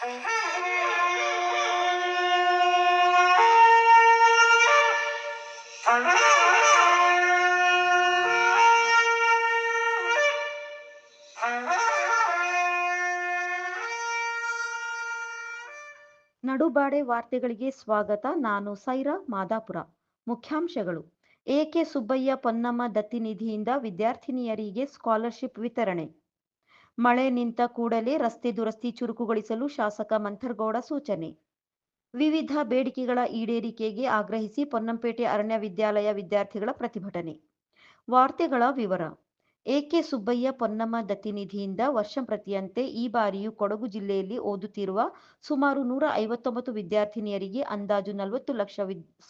ನಡುಬಾಡೆ ವಾರ್ತೆಗಳಿಗೆ ಸ್ವಾಗತ. ನಾನು ಸೈರಾ ಮಾದಾಪುರ. ಮುಖ್ಯಾಂಶಗಳು. ಎಕೆ ಸುಬ್ಬಯ್ಯ ಪೊನ್ನಮ್ಮ ದತ್ತಿನಿಧಿಯಿಂದ ವಿದ್ಯಾರ್ಥಿನಿಯರಿಗೆ ಸ್ಕಾಲರ್ಶಿಪ್ ವಿತರಣೆ. ಮಳೆ ನಿಂತ ಕೂಡಲೇ ರಸ್ತೆ ದುರಸ್ತಿ ಚುರುಕುಗೊಳಿಸಲು ಶಾಸಕ ಮಂಥರ್ಗೌಡ ಸೂಚನೆ. ವಿವಿಧ ಬೇಡಿಕೆಗಳ ಈಡೇರಿಕೆಗೆ ಆಗ್ರಹಿಸಿ ಪೊನ್ನಂಪೇಟೆ ಅರಣ್ಯ ವಿದ್ಯಾಲಯ ವಿದ್ಯಾರ್ಥಿಗಳ ಪ್ರತಿಭಟನೆ. ವಾರ್ತೆಗಳ ವಿವರ. ಎಕೆ ಸುಬ್ಬಯ್ಯ ಪೊನ್ನಮ್ಮ ದತ್ತಿ ನಿಧಿಯಿಂದ ವರ್ಷಂಪ್ರತಿಯಂತೆ ಈ ಬಾರಿಯೂ ಕೊಡಗು ಜಿಲ್ಲೆಯಲ್ಲಿ ಓದುತ್ತಿರುವ ಸುಮಾರು ನೂರ ಐವತ್ತೊಂಬತ್ತು ವಿದ್ಯಾರ್ಥಿನಿಯರಿಗೆ ಅಂದಾಜು ನಲವತ್ತು ಲಕ್ಷ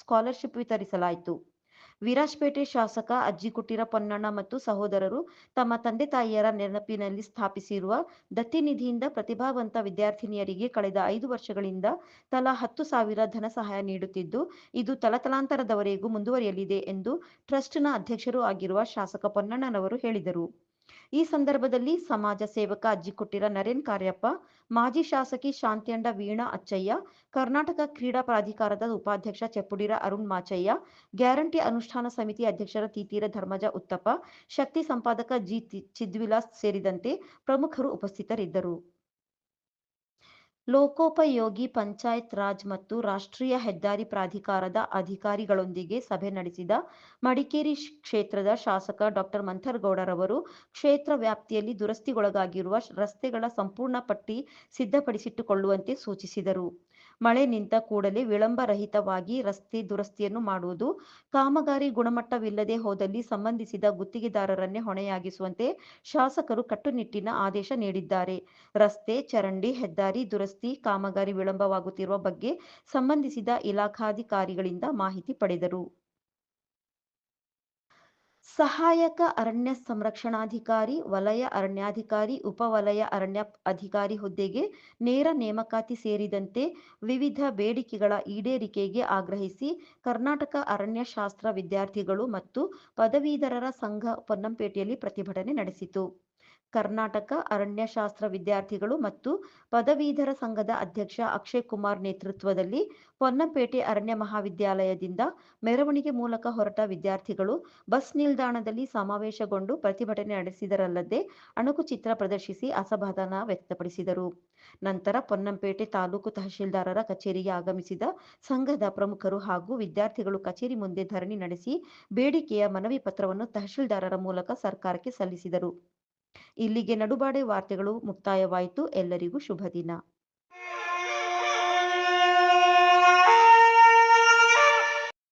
ಸ್ಕಾಲರ್ಶಿಪ್ ವಿತರಿಸಲಾಯಿತು. ವಿರಾಜಪೇಟೆ ಶಾಸಕ ಅಜ್ಜಿಕುಟ್ಟಿರ ಪೊನ್ನಣ್ಣ ಮತ್ತು ಸಹೋದರರು ತಮ್ಮ ತಂದೆ ತಾಯಿಯರ ನೆನಪಿನಲ್ಲಿ ಸ್ಥಾಪಿಸಿರುವ ದತ್ತಿ ನಿಧಿಯಿಂದ ಪ್ರತಿಭಾವಂತ ವಿದ್ಯಾರ್ಥಿನಿಯರಿಗೆ ಕಳೆದ ಐದು ವರ್ಷಗಳಿಂದ ತಲಾ ಹತ್ತು ಸಾವಿರ ಧನ ಸಹಾಯ ನೀಡುತ್ತಿದ್ದು, ಇದು ತಲತಲಾಂತರದವರೆಗೂ ಮುಂದುವರಿಯಲಿದೆ ಎಂದು ಟ್ರಸ್ಟ್ನ ಅಧ್ಯಕ್ಷರೂ ಆಗಿರುವ ಶಾಸಕ ಪೊನ್ನಣ್ಣನವರು ಹೇಳಿದರು. ಈ ಸಂದರ್ಭದಲ್ಲಿ ಸಮಾಜ ಸೇವಕ ಅಜ್ಜಿಕೊಟ್ಟಿರ ನರೇನ್ ಕಾರ್ಯಪ್ಪ, ಮಾಜಿ ಶಾಸಕಿ ಶಾಂತಿಯಂಡ ವೀಣಾ ಅಚ್ಚಯ್ಯ, ಕರ್ನಾಟಕ ಕ್ರೀಡಾ ಪ್ರಾಧಿಕಾರದ ಉಪಾಧ್ಯಕ್ಷ ಚೆಪ್ಪುಡಿರ ಅರುಣ್ ಮಾಚಯ್ಯ, ಗ್ಯಾರಂಟಿ ಅನುಷ್ಠಾನ ಸಮಿತಿ ಅಧ್ಯಕ್ಷರ ತೀತೀರ ಧರ್ಮಜ ಉತ್ತಪ್ಪ, ಶಕ್ತಿ ಸಂಪಾದಕ ಜಿ ಚಿದ್ವಿಲಾಸ್ ಸೇರಿದಂತೆ ಪ್ರಮುಖರು ಉಪಸ್ಥಿತರಿದ್ದರು. ಲೋಕೋಪಯೋಗಿ ಪಂಚಾಯತ್ ರಾಜ್ ಮತ್ತು ರಾಷ್ಟ್ರೀಯ ಹೆದ್ದಾರಿ ಪ್ರಾಧಿಕಾರದ ಅಧಿಕಾರಿಗಳೊಂದಿಗೆ ಸಭೆ ನಡೆಸಿದ ಮಡಿಕೇರಿ ಕ್ಷೇತ್ರದ ಶಾಸಕ ಡಾಕ್ಟರ್ ಮಂಥರ್ಗೌಡರವರು ಕ್ಷೇತ್ರ ವ್ಯಾಪ್ತಿಯಲ್ಲಿ ದುರಸ್ತಿಗೊಳಗಾಗಿರುವ ರಸ್ತೆಗಳ ಸಂಪೂರ್ಣ ಪಟ್ಟಿ ಸಿದ್ಧಪಡಿಸಿಟ್ಟುಕೊಳ್ಳುವಂತೆ ಸೂಚಿಸಿದರು. ಮಳೆ ನಿಂತ ಕೂಡಲೇ ವಿಳಂಬರಹಿತವಾಗಿ ರಸ್ತೆ ದುರಸ್ತಿಯನ್ನು ಮಾಡುವುದು, ಕಾಮಗಾರಿ ಗುಣಮಟ್ಟವಿಲ್ಲದೆ ಹೋದಲ್ಲಿ ಸಂಬಂಧಿಸಿದ ಗುತ್ತಿಗೆದಾರರನ್ನೇ ಹೊಣೆಯಾಗಿಸುವಂತೆ ಶಾಸಕರು ಕಟ್ಟುನಿಟ್ಟಿನ ಆದೇಶ ನೀಡಿದ್ದಾರೆ. ರಸ್ತೆ, ಚರಂಡಿ, ಹೆದ್ದಾರಿ ದುರಸ್ತಿ, ಕಾಮಗಾರಿ ವಿಳಂಬವಾಗುತ್ತಿರುವ ಬಗ್ಗೆ ಸಂಬಂಧಿಸಿದ ಇಲಾಖಾಧಿಕಾರಿಗಳಿಂದ ಮಾಹಿತಿ ಪಡೆದರು. ಸಹಾಯಕ ಅರಣ್ಯ ಸಂರಕ್ಷಣಾಧಿಕಾರಿ, ವಲಯ ಅರಣ್ಯಾಧಿಕಾರಿ, ಉಪವಲಯ ಅರಣ್ಯ ಅಧಿಕಾರಿ ಹುದ್ದೆಗೆ ನೇರ ನೇಮಕಾತಿ ಸೇರಿದಂತೆ ವಿವಿಧ ಬೇಡಿಕೆಗಳ ಈಡೇರಿಕೆಗೆ ಆಗ್ರಹಿಸಿ ಕರ್ನಾಟಕ ಅರಣ್ಯಶಾಸ್ತ್ರ ವಿದ್ಯಾರ್ಥಿಗಳು ಮತ್ತು ಪದವೀಧರರ ಸಂಘ ಪೊನ್ನಂಪೇಟೆಯಲ್ಲಿ ಪ್ರತಿಭಟನೆ ನಡೆಸಿತು. ಕರ್ನಾಟಕ ಅರಣ್ಯಶಾಸ್ತ್ರ ವಿದ್ಯಾರ್ಥಿಗಳು ಮತ್ತು ಪದವೀಧರ ಸಂಘದ ಅಧ್ಯಕ್ಷ ಅಕ್ಷಯ್ ಕುಮಾರ್ ನೇತೃತ್ವದಲ್ಲಿ ಪೊನ್ನಂಪೇಟೆ ಅರಣ್ಯ ಮಹಾವಿದ್ಯಾಲಯದಿಂದ ಮೆರವಣಿಗೆ ಮೂಲಕ ಹೊರಟ ವಿದ್ಯಾರ್ಥಿಗಳು ಬಸ್ ನಿಲ್ದಾಣದಲ್ಲಿ ಸಮಾವೇಶಗೊಂಡು ಪ್ರತಿಭಟನೆ ನಡೆಸಿದರಲ್ಲದೆ ಅಣುಕು ಚಿತ್ರ ಪ್ರದರ್ಶಿಸಿ ಅಸಮಾಧಾನ ವ್ಯಕ್ತಪಡಿಸಿದರು. ನಂತರ ಪೊನ್ನಂಪೇಟೆ ತಾಲೂಕು ತಹಶೀಲ್ದಾರರ ಕಚೇರಿಗೆ ಆಗಮಿಸಿದ ಸಂಘದ ಪ್ರಮುಖರು ಹಾಗೂ ವಿದ್ಯಾರ್ಥಿಗಳು ಕಚೇರಿ ಮುಂದೆ ಧರಣಿ ನಡೆಸಿ ಬೇಡಿಕೆಯ ಮನವಿ ಪತ್ರವನ್ನು ತಹಶೀಲ್ದಾರರ ಮೂಲಕ ಸರ್ಕಾರಕ್ಕೆ ಸಲ್ಲಿಸಿದರು. ಇಲ್ಲಿಗೆ ನಡುಬಾಡೆ ವಾರ್ತೆಗಳು ಮುಕ್ತಾಯವಾಯಿತು. ಎಲ್ಲರಿಗೂ ಶುಭ ದಿನ